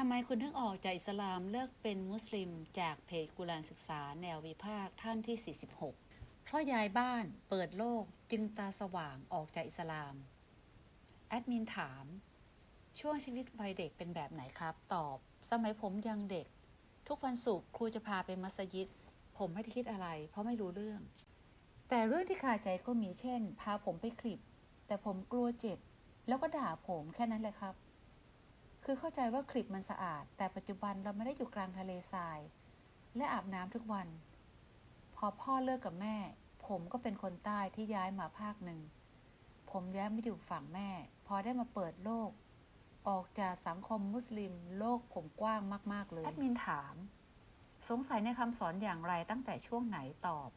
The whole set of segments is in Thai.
ทำไมคุณถึงออกจากอิสลามเลิกเป็นมุสลิมจากเพจกุลานศึกษาแนววิพากษ์ท่านที่ 46 เพราะยายบ้านเปิดโลกจึงตาสว่างออกจากอิสลาม แอดมินถาม ช่วงชีวิตวัยเด็กเป็นแบบไหนครับ ตอบ สมัยผมยังเด็ก ทุกวันศุกร์ครูจะพาไปมัสยิด ผมไม่ได้คิดอะไร เพราะไม่รู้เรื่อง แต่เรื่องที่คาใจก็มีเช่น พาผมไปคลิป แต่ผมกลัวเจ็บ แล้วก็ด่าผมแค่นั้นแหละครับ คือเข้าใจว่าคลิปมันสะอาด แต่ปัจจุบันเราไม่ได้อยู่กลางทะเลทราย และอาบน้ำทุกวัน พอพ่อเลิกกับแม่ ผมก็เป็นคนใต้ที่ย้ายมาภาคหนึ่ง ผมย้ายมาอยู่ฝั่งแม่ พอได้มาเปิดโลก ออกจากสังคมมุสลิม โลกผมกว้างมาก ๆ เลยแอดมินถาม สงสัยในคำสอนอย่างไรตั้งแต่ช่วงไหนตอบ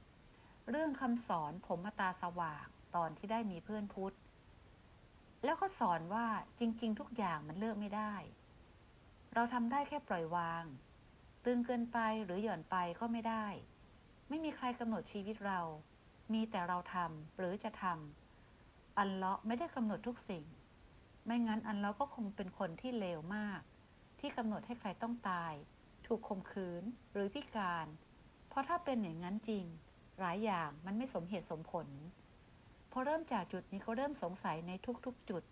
เรื่องคำสอนผมมาตาสว่างตอนที่ได้มีเพื่อนพุทธ แล้วเขาสอนว่าจริง ๆ ทุกอย่างมันเลือกไม่ได้ เราทำได้แค่ปล่อยวาง ตึงเกินไปหรือหย่อนไปก็ไม่ได้ ไม่มีใครกำหนดชีวิตเรา มีแต่เราทำหรือจะทำอันเลาะไม่ได้กำหนดทุกสิ่ง ไม่งั้นอันเลาะก็คงเป็นคนที่เลวมาก ที่กำหนดให้ใครต้องตาย ถูกข่มขืนหรือพิการ เพราะถ้าเป็นอย่างนั้นจริง หลายอย่างมันไม่สมเหตุสมผล พอเริ่มจากจุดนี้เขาเริ่มสงสัยในทุกๆจุด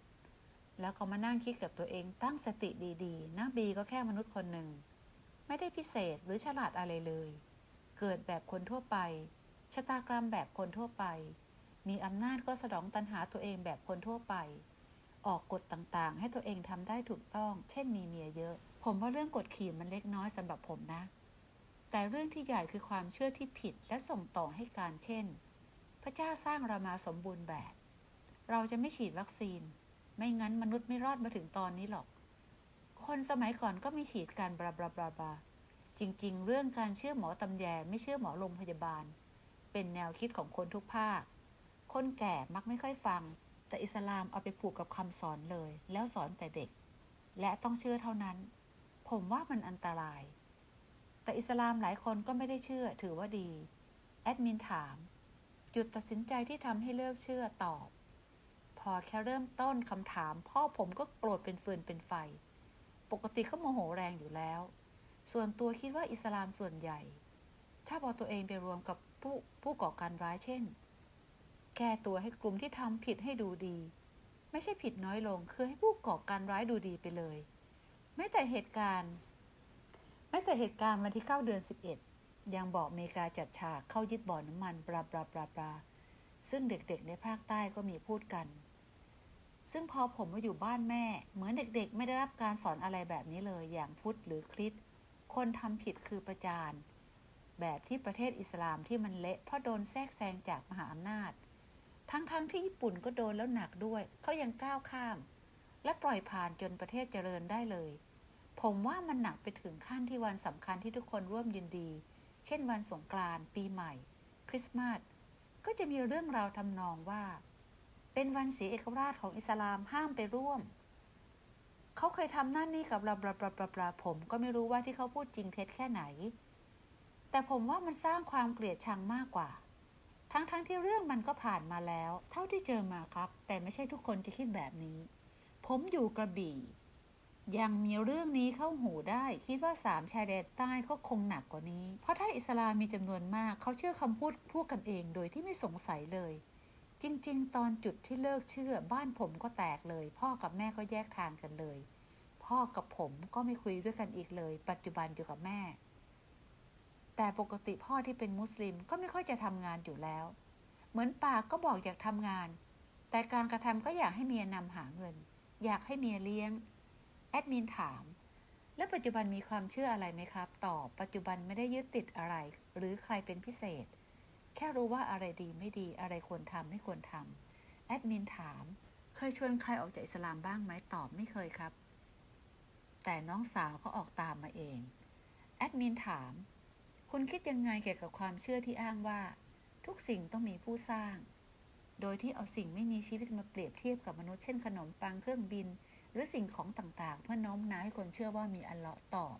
แล้วก็มานั่งคิดกับตัวเองตั้งสติดีๆนะบีก็แค่มนุษย์คนหนึ่ง ไม่ได้พิเศษหรือฉลาดอะไรเลย เกิดแบบคนทั่วไป ชะตากรรมแบบคนทั่วไป มีอำนาจก็สนองตันหาตัวเองแบบคนทั่วไป ออกกฎต่างๆ ให้ตัวเองทำได้ถูกต้อง เช่นมีเมียเยอะ ผมว่าเรื่องกฎขี่มันเล็กน้อยสำหรับผมนะ แต่เรื่องที่ใหญ่คือความเชื่อที่ผิดและส่งต่อให้การเช่น ระเจ้าสร้างเรามาสมบูรณ์แบบ เราจะไม่ฉีดวัคซีน ไม่งั้นมนุษย์ไม่รอดมาถึงตอนนี้หรอก คนสมัยก่อนก็ไม่ฉีดกันบลาบลาบลาบลาจริงๆ เรื่องการเชื่อหมอตำแยไม่เชื่อหมอโรงพยาบาล เป็นแนวคิดของคนทุกภาค คนแก่มักไม่ค่อยฟัง แต่อิสลามเอาไปผูกกับคำสอนเลย แล้วสอนแต่เด็ก และต้องเชื่อเท่านั้น ผมว่ามันอันตราย แต่อิสลามหลายคนก็ไม่ได้เชื่อถือว่าดี แอดมินถาม จุดตัดสินใจที่ทำให้เลิกเชื่อตอบ พอแค่เริ่มต้นคำถาม พ่อผมก็โกรธเป็นฟืนเป็นไฟ ปกติเขาโมโหแรงอยู่แล้ว ส่วนตัวคิดว่าอิสลามส่วนใหญ่ ถ้าพอตัวเองไปรวมกับผู้ผู้ก่อการร้ายเช่น แก้ตัวให้กลุ่มที่ทำผิดให้ดูดี ไม่ใช่ผิดน้อยลงคือให้ผู้ก่อการร้ายดูดีไปเลยแม้แต่เหตุการณ์แม้แต่เหตุการณ์วันที่เข้าเดือน11 ยังบอกอเมริกาจัดฉากเข้ายึดบ่อน้ำมันปลาปลาปลาปลาซึ่งเด็กๆในภาคใต้ก็มีพูดกัน ซึ่งพอผมมาอยู่บ้านแม่ เหมือนเด็กๆ ไม่ได้รับการสอนอะไรแบบนี้เลย อย่างพุทธหรือคริสต์คนทำผิดคือประจานแบบที่ประเทศอิสลามที่มันเละเพราะโดนแทรกแซงจากมหาอำนาจ ทั้งๆทที่ญี่ปุ่นก็โดนแล้วหนักด้วย เขายังก้าวข้าม และปล่อยผ่านจนประเทศเจริญได้เลย ผมว่ามันหนักไปถึงขั้นที่วันสำคัญที่ทุกคนร่วมยินดี เช่นวันสงกรานต์ปีใหม่ คริสต์มาสก็จะมีเรื่องราวทำนองว่า เป็นวันเสียเอกราชของอิสลามห้ามไปร่วม เขาเคยทำนั่นนี่กับเราบลาบลาบลาบลาผมก็ไม่รู้ว่าที่เขาพูดจริงเท็จแค่ไหน แต่ผมว่ามันสร้างความเกลียดชังมากกว่า ทั้งๆทที่เรื่องมันก็ผ่านมาแล้ว เท่าที่เจอมาครับ แต่ไม่ใช่ทุกคนจะคิดแบบนี้ ผมอยู่กระบี่ ยังมีเรื่องนี้เข้าหูได้ คิดว่าสามชายแดนใต้ก็คงหนักกว่านี้ เพราะถ้าอิสลามมีจำนวนมากเขาเชื่อคำพูดพวกกันเองโดยที่ไม่สงสัยเลย จริง ๆ ตอนจุดที่เลิกเชื่อบ้านผมก็แตกเลย พ่อกับแม่ก็แยกทางกันเลย พ่อกับผมก็ไม่คุยด้วยกันอีกเลย ปัจจุบันอยู่กับแม่ แต่ปกติพ่อที่เป็นมุสลิมก็ไม่ค่อยจะทำงานอยู่แล้ว เหมือนปากก็บอกอยากทำงาน แต่การกระทำก็อยากให้เมียนำหาเงิน อยากให้เมียเลี้ยง แอดมินถาม แล้วปัจจุบันมีความเชื่ออะไรไหมครับ ตอบ ปัจจุบันไม่ได้ยึดติดอะไร หรือใครเป็นพิเศษ แค่รู้ว่าอะไรดีไม่ดี อะไรควรทำไม่ควรทำแอดมินถาม เคยชวนใครออกจากอิสลามบ้างไหมตอบไม่เคยครับ แต่น้องสาวเขาออกตามมาเอง แอดมินถาม คุณคิดยังไงเกี่ยวกับความเชื่อที่อ้างว่า ทุกสิ่งต้องมีผู้สร้าง โดยที่เอาสิ่งไม่มีชีวิตมาเปรียบเทียบกับมนุษย์เช่นขนมปังเครื่องบิน หรือสิ่งของต่างๆ เพื่อน้อมน้าวให้คนเชื่อว่ามีอัลเลาะห์ตอบ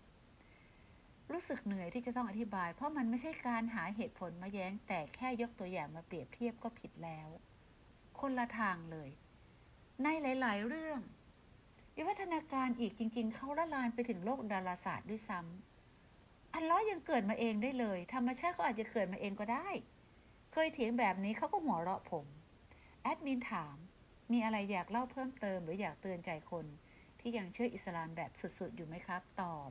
รู้สึกเหนื่อยที่จะต้องอธิบาย เพราะมันไม่ใช่การหาเหตุผลมาแย้ง แต่แค่ยกตัวอย่างมาเปรียบเทียบก็ผิดแล้ว คนละทางเลย ในหลาย ๆ เรื่อง วิวัฒนาการอีกจริง ๆ เขาละลานไปถึงโลกดาราศาสตร์ด้วยซ้ำอันล้อฮ์ยังเกิดมาเองได้เลย ธรรมชาติก็อาจจะเกิดมาเองก็ได้ เคยเถียงแบบนี้เขาก็หัวเราะผมแอดมินถาม มีอะไรอยากเล่าเพิ่มเติมหรืออยากเตือนใจคน ที่ยังเชื่ออิสลามแบบสุดๆ อยู่ไหมครับ ตอบ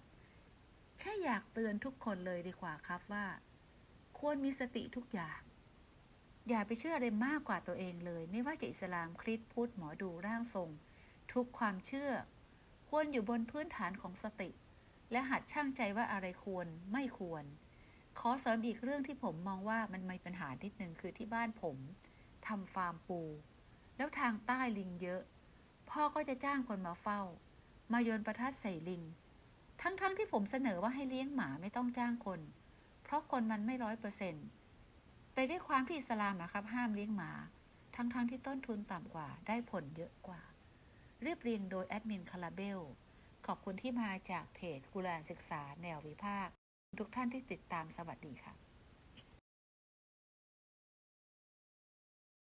แค่อยากเตือนทุกคนเลยดีกว่าครับว่า ควรมีสติทุกอย่าง อย่าไปเชื่ออะไรมากกว่าตัวเองเลย ไม่ว่าจะอิสลามคริสต์พุทธหมอดูร่างทรง ทุกความเชื่อ ควรอยู่บนพื้นฐานของสติ และหัดช่างใจว่าอะไรควรไม่ควร ขอเสริมอีกเรื่องที่ผมมองว่ามันมีปัญหานิดนึงคือที่บ้านผมทำฟาร์มปู แล้วทางใต้ลิงเยอะ พ่อก็จะจ้างคนมาเฝ้า มาโยนประทัดใส่ลิง ทั้งๆทที่ผมเสนอว่าให้เลี้ยงหมาไม่ต้องจ้างคน เพราะคนมันไม่ร้อยเปอร์เซ็นต์แต่ด้วยความที่อิสลามอะครับห้ามเลี้ยงหมา ทั้งๆทที่ต้นทุนต่ำกว่าได้ผลเยอะกว่า เรียบเรียงโดยแอดมินคาราเบล ขอบคุณที่มาจากเพจกุลานศึกษาแนววิพากษ์ทุกท่านที่ติดตามสวัสดีค่ะ